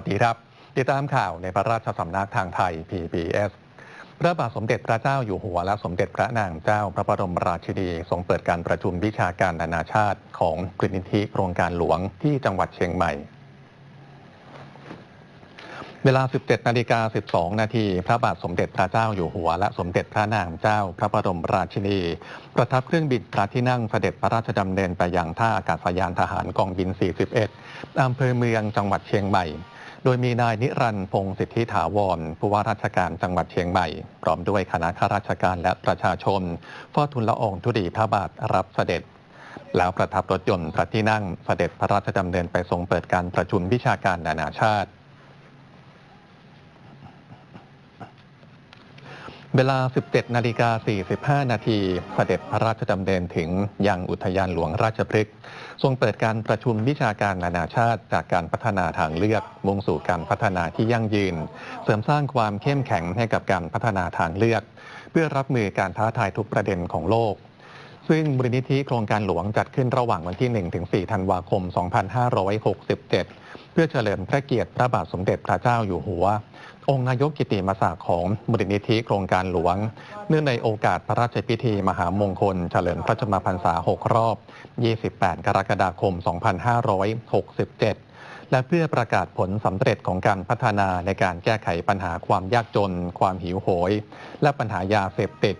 วัสดีครับ ติดตามข่าวในพระราชสำนักทางไทย PBS พระบาทสมเด็จพระเจ้าอยู่หัวและสมเด็จพระนางเจ้าพระบรมราชินีทรงเปิดการประชุมวิชาการนานาชาติของกรินิธิโครงการหลวงที่จังหวัดเชียงใหม่ เวลา 17 นาฬิกา 12 นาที พระบาทสมเด็จพระเจ้าอยู่หัวและสมเด็จพระนางเจ้าพระบรมราชินี ประทับเครื่องบินพระที่นั่งเสด็จพระราชดำเนินไปยังท่าอากาศยานทหารกองบิน 41อำเภอเมืองจังหวัดเชียงใหม่ โดยมีนายนิรันดร์พงศิทธิถาวรผู้ว่าราชการจังหวัดเชียงใหม่ พร้อมด้วยคณะข้าราชการและประชาชนเฝ้าทุนละอองธุลีพระบาทรับเสด็จ แล้วประทับรถยนต์พระที่นั่งเสด็จพระราชดำเนินไปทรงเปิดการประชุมวิชาการนานาชาติ เวลา 17 นาฬิกา 45 นาทีเสด็จพระราชดำเนินถึงยังอุทยานหลวงราชพฤกษ์ทรงเปิดการประชุมวิชาการนานาชาติ จากการพัฒนาทางเลือกมุ่งสู่การพัฒนาที่ยั่งยืน เสริมสร้างความเข้มแข็งให้กับการพัฒนาทางเลือก เพื่อรับมือการท้าทายทุกประเด็นของโลก ซึ่งมูลนิธิโครงการหลวงจัดขึ้นระหว่างวันที่ 1-4 ธันวาคม 2567 เพื่อเฉลิมพระเกียรติพระบาทสมเด็จพระเจ้าอยู่หัว องค์นายกกิติมศักดิ์ของมูลนิธิโครงการหลวง เนื่องในโอกาสพระราชพิธีมหามงคล เฉลิมพระชนมพรรษา 6 รอบ 28 กรกฎาคม 2567 และเพื่อประกาศผลสำเร็จของการพัฒนาในการแก้ไขปัญหาความยากจน ความหิวโหย และปัญหายาเสพติด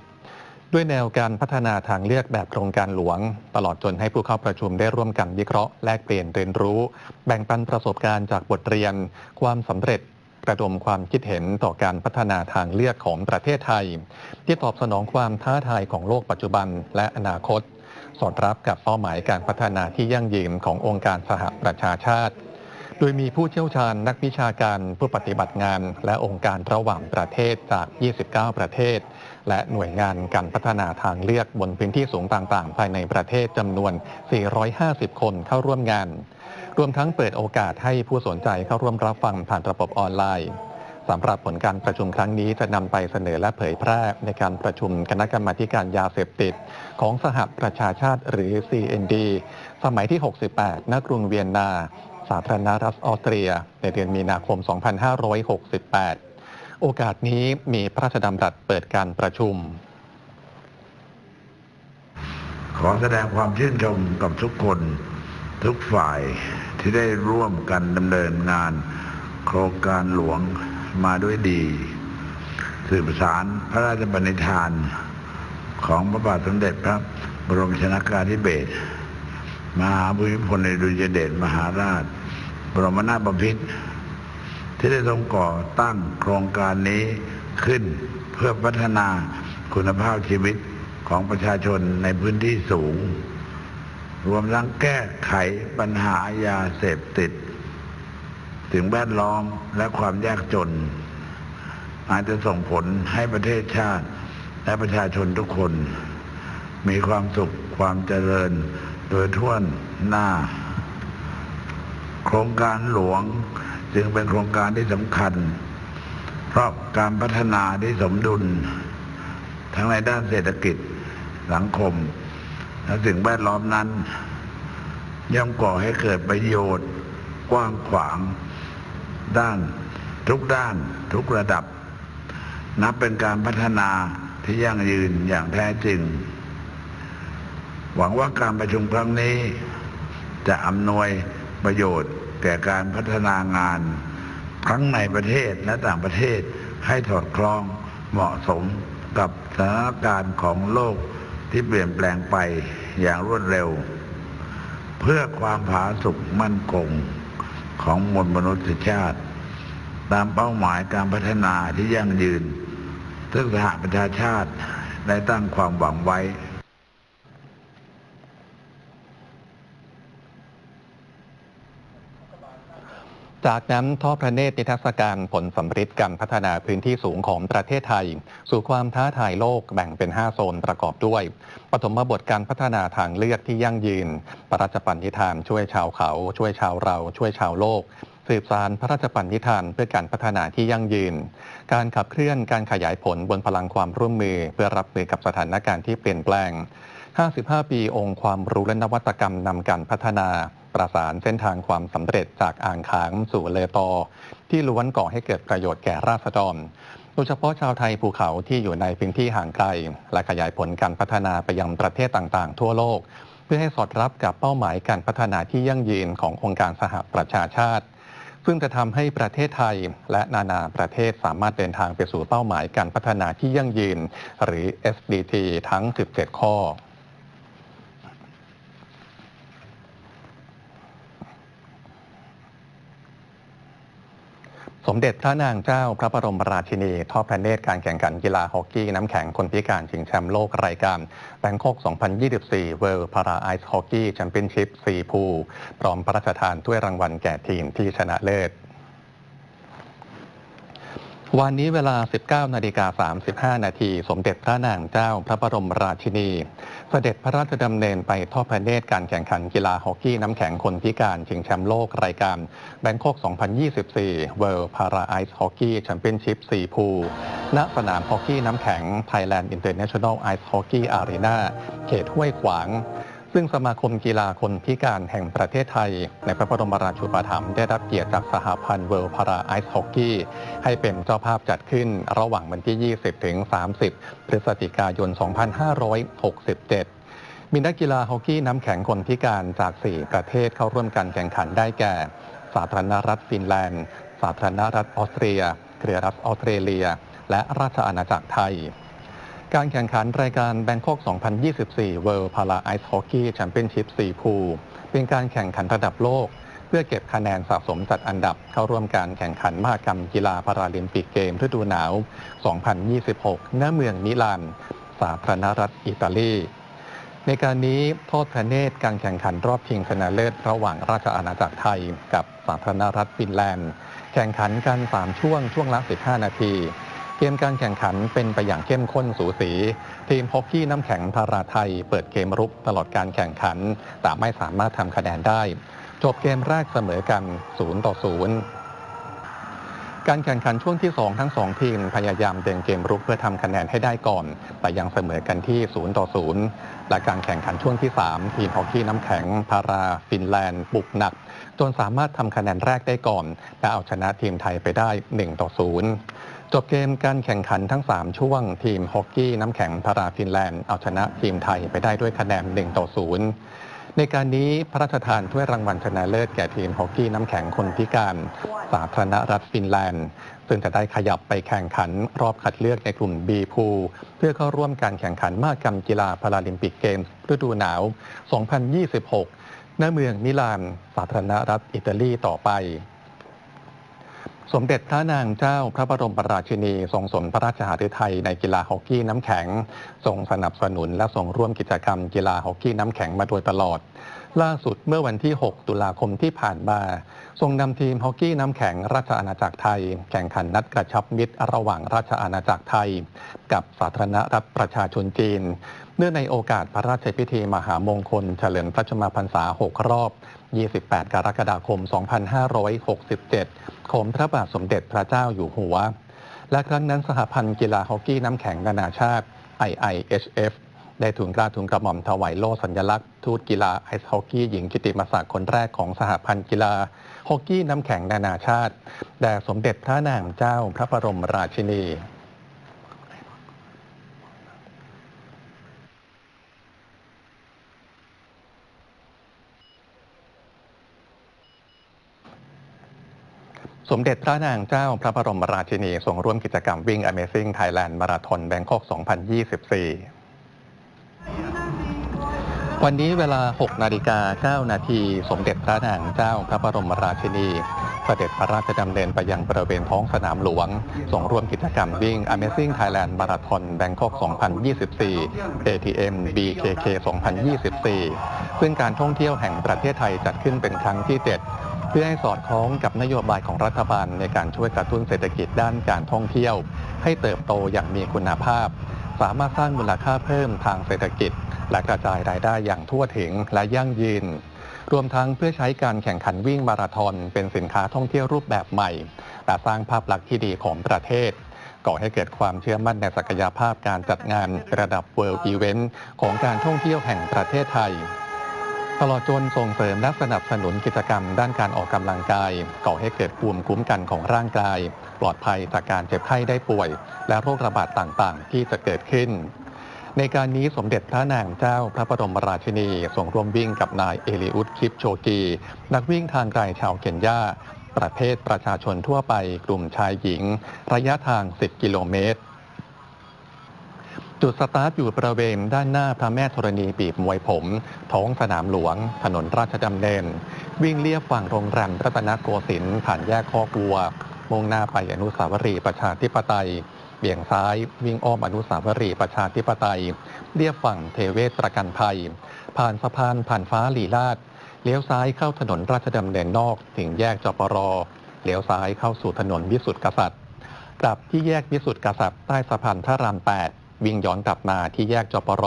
ด้วยแนวการพัฒนาทางเลือกแบบโครงการหลวง ตลอดจนให้ผู้เข้าประชุมได้ร่วมกันวิเคราะห์แลกเปลี่ยนเรียนรู้ แบ่งปันประสบการณ์จากบทเรียน ความสำเร็จ ระดมความคิดเห็นต่อการพัฒนาทางเลือกของประเทศไทย ที่ตอบสนองความท้าทายของโลกปัจจุบันและอนาคต สอดรับกับเป้าหมายการพัฒนาที่ยั่งยืนขององค์การสหประชาชาติ โดยมีผู้เชี่ยวชาญนักวิชาการผู้ปฏิบัติงาน และองค์การระหว่างประเทศจาก 29 ประเทศ และหน่วยงานการพัฒนาทางเลือกบนพื้นที่สูงต่างๆ ภายในประเทศจำนวน 450 คนเข้าร่วมงาน รวมทั้งเปิดโอกาสให้ผู้สนใจเข้าร่วมรับฟังผ่านระบบออนไลน์สำหรับผลการประชุมครั้งนี้จะนำไปเสนอและเผยแพร่ในการประชุมคณะกรรมาการยาเสพติด ของสหประชาชาติหรือ CND สมัยที่ 68 ณ กรุงเวียนนา สาธารณรัฐออสเตรีย ในเดือนมีนาคม 2568 โอกาสนี้มีพระราชดำรัสเปิดการประชุม ขอแสดงความชื่นชมกับทุกคน ทุกฝ่ายที่ได้ร่วมกันดำเนินงานโครงการหลวงมาด้วยดี สืบสารพระราชบัญญัติานของพระบาทสมเด็จพระบรมชนากาธิเบศรมหาภูมิพลอดุลยเดชมหาราช บรมนาถบพิตรที่ได้ทรงก่อตั้งโครงการนี้ขึ้นเพื่อพัฒนาคุณภาพชีวิตของประชาชนในพื้นที่สูง รวมทั้งแก้ไขปัญหายาเสพติด ถึงแวดล้อมและความยากจน อาจจะส่งผลให้ประเทศชาติ และประชาชนทุกคน มีความสุขความเจริญโดยทั่วหน้า โครงการหลวงจึงเป็นโครงการที่สำคัญ เพราะการพัฒนาที่สมดุล ทั้งในด้านเศรษฐกิจสังคม และสิ่งแวดล้อมนั้น ย่อมก่อให้เกิดประโยชน์ กว้างขวาง ด้าน ทุกด้าน ทุกระดับ นับเป็นการพัฒนาที่ยั่งยืนอย่างแท้จริง หวังว่าการประชุมครั้งนี้ จะอำนวยประโยชน์แก่การพัฒนางานทั้งในประเทศและต่างประเทศให้ถอดคล้องเหมาะสมกับสถานการณ์ของโลกที่เปลี่ยนแปลงไป อย่างรวดเร็ว เพื่อความผาสุกมั่นคงของมวลมนุษยชาติ ตามเป้าหมายการพัฒนาที่ยั่งยืนซึ่งสหประชาชาติได้ตั้งความหวังไว้ จากนั้นทอดพระเนตรนิทรรศการผลสำฤทธิ์การพัฒนาพื้นที่สูงของประเทศไทย สู่ความท้าทายโลกแบ่งเป็น 5 โซนประกอบด้วย ปฐมบทการพัฒนาทางเลือกที่ยั่งยืน พระราชปันิธานช่วยชาวเขา ช่วยชาวเรา ช่วยชาวโลก สืบสารพระราชปันิธานเพื่อการพัฒนาที่ยั่งยืน การขับเคลื่อนการขยายผลบนพลังความร่วมมือ เพื่อรับมือกับสถานการณ์ที่เปลี่ยนแปลง 55 ปีองค์ความรู้และนวัตกรรมนำการพัฒนา ประสานเส้นทางความสำเร็จจากอ่างขางสู่เลตอ ที่ล้วนก่อให้เกิดประโยชน์แก่ราษฎรโดยเฉพาะชาวไทยภูเขาที่อยู่ในพื้นที่ห่างไกล และขยายผลการพัฒนาไปยังประเทศต่างๆ ทั่วโลก เพื่อให้สอดรับกับเป้าหมายการพัฒนาที่ยั่งยืนขององค์การสหประชาชาติ ซึ่งจะทำให้ประเทศไทยและนานาประเทศสามารถเดินทางไปสู่เป้าหมายการพัฒนาที่ยั่งยืน หรือ SDG ทั้ง 17 ข้อ มเด็จพระนางเจ้าพระบรมราชินีทอดพระเนตรการแข่งขันกีฬาฮอกกี้น้ำแข็งคนพิการชิงแชมป์โลกรายการแบงคอก 2024 เวิลด์พาราไอส์ฮอกกี้แชมเปี้ยนชิพูพร้อมพระราชทานถ้วยรางวัลแก่ทีมที่ชนะเลิศ วันนี้เวลา 19 นาฬิกา 35 นาที สมเด็จพระนางเจ้าพระบรมราชินี เสด็จพระราชดำเนินไปทอดพระเนตรการแข่งขันกีฬาฮอกกี้น้ำแข็งคนพิการชิงแชมป์โลกรายการแบงคอก 2024 World Para Ice Hockey Championship 4พูณสนามฮอกกี้น้ำแข็ง Thailand International Ice Hockey Arena เขตห้วยขวาง ซึ่งสมาคมกีฬาคนพิการแห่งประเทศไทย ในพระบรมราชูปถัมภ์ได้รับเกียรติจากสหพันธ์เวิลด์พาราไอซ์ฮอกกี้ให้เป็นเจ้าภาพจัดขึ้นระหว่างวันที่ 20 ถึง 30 พฤศจิกายน 2567มีนักกีฬาฮอกกี้น้ำแข็งคนพิการจาก 4 ประเทศเข้าร่วมการแข่งขันได้แก่ สาธารณรัฐฟินแลนด์ สาธารณรัฐออสเตรีย เครือรัฐออสเตรเลีย และราชอาณาจักรไทย การแข่งขันรายการ Bangkok 2024 World Para Ice Hockey Championship 4พูเป็นการแข่งขันระดับโลก เพื่อเก็บคะแนนสะสมจัดอันดับเข้าร่วมการแข่งขันมหกรรมกีฬาพาราลิมปิกเกมฤดูหนาว 2026 ณ เมืองมิลาน สาธารณรัฐอิตาลี ในการนี้โทษพระเนตรการแข่งขันรอบชิงชนะเลิศระหว่างราชอาณาจักรไทย กับสาธารณรัฐฟินแลนด์ แข่งขันกัน 3 ช่วงช่วงละ 15 นาที เกมการแข่งขันเป็นไปอย่างเข้มข้นสูสี ทีมฮอกกี้น้ำแข็งพาราไทย เปิดเกมรุกตลอดการแข่งขัน แต่ไม่สามารถทำคะแนนได้ จบเกมแรกเสมอกัน 0 ต่อ 0 การแข่งขันช่วงที่ 2 ทั้ง 2 ทีม พยายามเดินเกมรุกเพื่อทำคะแนนให้ได้ก่อน แต่ยังเสมอกันที่ 0 ต่อ 0 และการแข่งขันช่วงที่ 3 ทีมฮอกกี้น้ำแข็งพาราฟินแลนด์บุกหนัก จนสามารถทำคะแนนแรกได้ก่อน และเอาชนะทีมไทยไปได้ 1 ต่อ 0 จบเกมการแข่งขันทั้ง 3 ช่วง ทีมฮอกกี้น้ำแข็งพาราฟินแลนด์เอาชนะทีมไทยไปได้ด้วยคะแนน1ต่อ0ในการนี้พระราชทานถ้วยรางวัลชนะเลิศแก่ทีมฮอกกี้น้ำแข็งคนพิการ สาธารณรัฐฟินแลนด์ ซึ่งจะได้ขยับไปแข่งขันรอบคัดเลือกในกลุ่ม B พูลเพื่อเข้าร่วมการแข่งขันมหกรรมกีฬาพาราลิมปิกเกมส์ฤดูหนาว 2026ณเมืองมิลาน สาธารณรัฐอิตาลีต่อไป สมเด็จพระนางเจ้าพระบรมราชินีทรงสนพระราชหฤทัยในกีฬาฮอกกี้น้ำแข็งทรงสนับสนุนและทรงร่วมกิจกรรมกีฬาฮอกกี้น้ำแข็งมาโดยตลอด ล่าสุดเมื่อวันที่ 6 ตุลาคมที่ผ่านมา ทรงนำทีมฮอกกี้น้ำแข็งราชอาณาจักรไทย แข่งขันนัดกระชับมิตรระหว่างราชอาณาจักรไทย กับสาธารณรัฐประชาชนจีน เนื่องในโอกาสพระราชพิธีมหามงคล เฉลิมพระชนมพรรษา 6 รอบ 28 กรกฎาคม 2567 ของพระบาทสมเด็จพระเจ้าอยู่หัว และครั้งนั้นสหพันธ์กีฬาฮอกกี้น้ำแข็งนานาชาติ IIHF ได้ทุนกล้าทุนกระหม่อมถวายโล่สัญลักษณ์ทูตกีฬาไอซ์ฮอกกี้หญิงกิติมศักดิ์คนแรกของสหพันธ์กีฬาฮอกกี้น้ำแข็งนานาชาติ แด่สมเด็จพระนางเจ้าพระบรมราชินี สมเด็จพระนางเจ้าพระบรมราชินีทรงร่วมกิจกรรมวิ่ง Amazing Thailand Marathon Bangkok 2024 วันนี้เวลา 6 นาฬิกา 9 นาทีสมเด็จพระนางเจ้าพระบรมราชินีเสด็จพระราชดำเนินไปยังบริเวณท้องสนามหลวง ส่งร่วมกิจกรรมวิ่ง Amazing Thailand Marathon Bangkok 2024 ATM BKK 2024 ซึ่งการท่องเที่ยวแห่งประเทศไทยจัดขึ้นเป็นครั้งที่ 7 เพื่อให้สอดคล้องกับนโยบายของรัฐบาลในการช่วยกระตุ้นเศรษฐกิจด้านการท่องเที่ยว ให้เติบโตอย่างมีคุณภาพ สามารถสร้างมูลค่าเพิ่มทางเศรษฐกิจ และกระจายรายได้อย่างทั่วถึงและยั่งยืน รวมทั้งเพื่อใช้การแข่งขันวิ่งมาราธอนเป็นสินค้าท่องเที่ยวรูปแบบใหม่ และสร้างภาพลักษณ์ที่ดีของประเทศก่อให้เกิดความเชื่อมั่นในศักยภาพการจัดงานระดับ World Event ของการท่องเที่ยวแห่งประเทศไทย ตลอดจนส่งเสริมและสนับสนุนกิจกรรมด้านการออกกำลังกาย ก่อให้เกิดภูมิคุ้มกันของร่างกาย ปลอดภัยจากการเจ็บไข้ได้ป่วย และโรคระบาดต่างๆ ที่จะเกิดขึ้น ในการนี้สมเด็จพระนางเจ้าพระบรมราชินีส่งร่วมวิ่งกับนายเอลิอุดคลิปโชกี นักวิ่งทางไกลชาวเคนยาประเภทประชาชนทั่วไปกลุ่มชายหญิง ระยะทาง 10 กิโลเมตร จุดสตาร์ทอยู่บริเวณด้านหน้าพระแม่ธรณีบีบมวยผม ท้องสนามหลวง ถนนราชดำเนิน วิ่งเลียบฝั่งโรงแรมรัตนโกสินทร์ผ่านแยกคอกวัว มุ่งหน้าไปอนุสาวรีย์ประชาธิปไตย เบี่ยงซ้าย วิ่งอ้อมอนุสาวรีย์ประชาธิปไตย เลียบฝั่งเทเวศประกันภัย ผ่านสะพานผ่านฟ้าลีลาดเลี้ยวซ้ายเข้าถนนราชดำเนินนอก ถึงแยกจปรเลี้ยวซ้ายเข้าสู่ถนนวิสุทธิกษัตริย์กลับที่แยกวิสุทธิกษัตริย์ใต้สะพานพระราม8 วิ่งย้อนกลับมาที่แยกจปร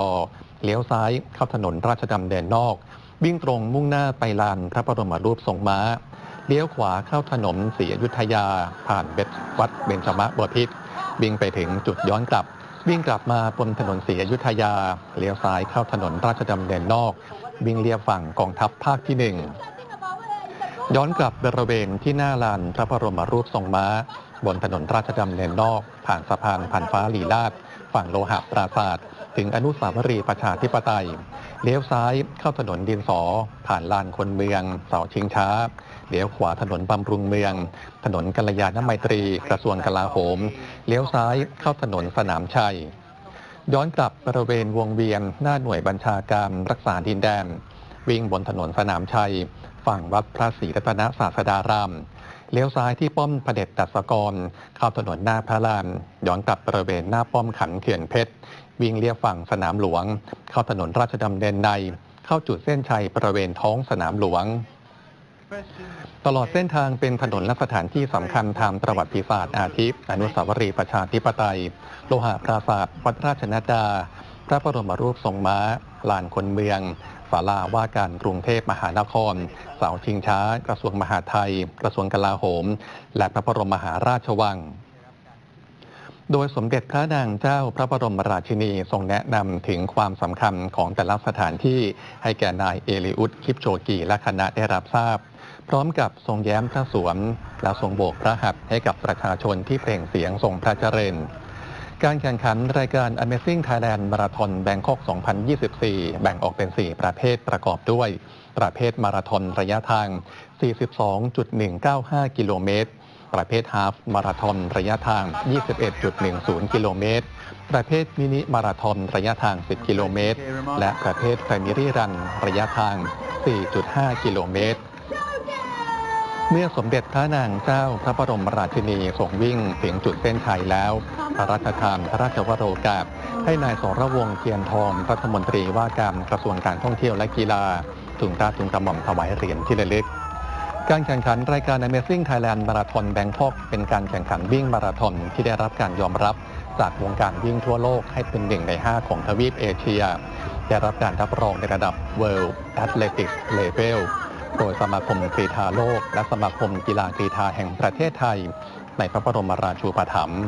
เลี้ยวซ้ายเข้าถนนราชดำเนินนอก วิ่งตรงมุ่งหน้าไปลานพระบรมรูปทรงม้า เลี้ยวขวาเข้าถนนศรีอยุธยา ผ่านเบสวัดเบญจมบพิตรวิ่งไปถึงจุดย้อนกลับ วิ่งกลับมาบนถนนศรีอยุธยา เลี้ยวซ้ายเข้าถนนราชดำเนินนอก วิ่งเลียบฝั่งกองทัพภาคที่หนึ่งย้อนกลับบริเวณที่หน้าลานพระบรมรูปทรงม้า บนถนนราชดำเนินนอก ผ่านสะพานผ่านฟ้าลีลาด ฝั่งโลหะปราศาสตร์ถึงอนุสาวรีย์ประชาธิปไตย เลี้ยวซ้ายเข้าถนนดินสอ ผ่านลานคนเมือง เสาชิงช้า เลี้ยวขวาถนนบำรุงเมือง ถนนกัลยาณไมตรี กระทรวงกลาโหม เลี้ยวซ้ายเข้าถนนสนามชัย ย้อนกลับบริเวณวงเวียนหน้าหน่วยบัญชาการรักษาดินแดน วิ่งบนถนนสนามชัย ฝั่งวัดพระศรีรัตนศาสดาราม เลี้ยวซ้ายที่ป้อมพระเด็จดัสกรเข้าถนนหน้าพระลานย้อนกลับบริเวณหน้าป้อมขันเขื่อนเพชร วิ่งเลียบฝั่งสนามหลวง เข้าถนนราชดำเนินใน เข้าจุดเส้นชัยบริเวณท้องสนามหลวง ตลอดเส้นทางเป็นถนนและสถานที่สำคัญทางประวัติศาสตร์อาทิตย์อนุสาวรีย์ประชาธิปไตย โลหะปราศาสตร์วัดราชนัดดา พระบรมรูปทรงม้า ลานคนเมือง ศาลาว่าการกรุงเทพมหานคร เสาชิงช้า กระทรวงมหาดไทย กระทรวงกลาโหม และพระบรมมหาราชวัง โดยสมเด็จพระนางเจ้าพระบรมราชินีทรงแนะนำถึงความสำคัญของแต่ละสถานที่ให้แก่นายเอลิอุดคิปโชกีและคณะได้รับทราบ พร้อมกับทรงแย้มพระสวมและทรงโบกพระหัตถ์ให้กับประชาชนที่เปล่งเสียงทรงพระเจริญ การแข่งขันรายการ Amazing Thailand Marathon Bangkok 2024 แบ่งออกเป็น 4 ประเภทประกอบด้วย ประเภทมาราธอนระยะทาง 42.195 กิโลเมตร ประเภทฮาฟมาราธอนระยะทาง 21.10 กิโลเมตร ประเภทมินิมาราธอนระยะทาง 10 กิโลเมตร และประเภทแฟมิลี่รันระยะทาง 4.5 กิโลเมตรเมื่อสมเด็จพระนางเจ้าพระบรมราชินีทรงวิ่งถึงจุดเส้นชัยแล้ว พระราชทานพระราชวโรกาสให้นายสรวงศ์เทียนทองรัฐมนตรีว่าการกระทรวงการท่องเที่ยวและกีฬาทุนราชทุนกระหม่อมถวายเหรียญที่ระลึก การแข่งขันรายการ Amazing Thailand Marathon Bangkok เป็นการแข่งขันวิ่งมาราธอนที่ได้รับการยอมรับจากวงการวิ่งทั่วโลกให้เป็นหนึ่งใน 5 ของทวีปเอเชีย ได้รับการรับรองในระดับ World Athletics Level โดยสมาคมกรีฑาโลก และสมาคมกีฬากรีฑาแห่งประเทศไทย ในพระบรมราชูปถัมภ์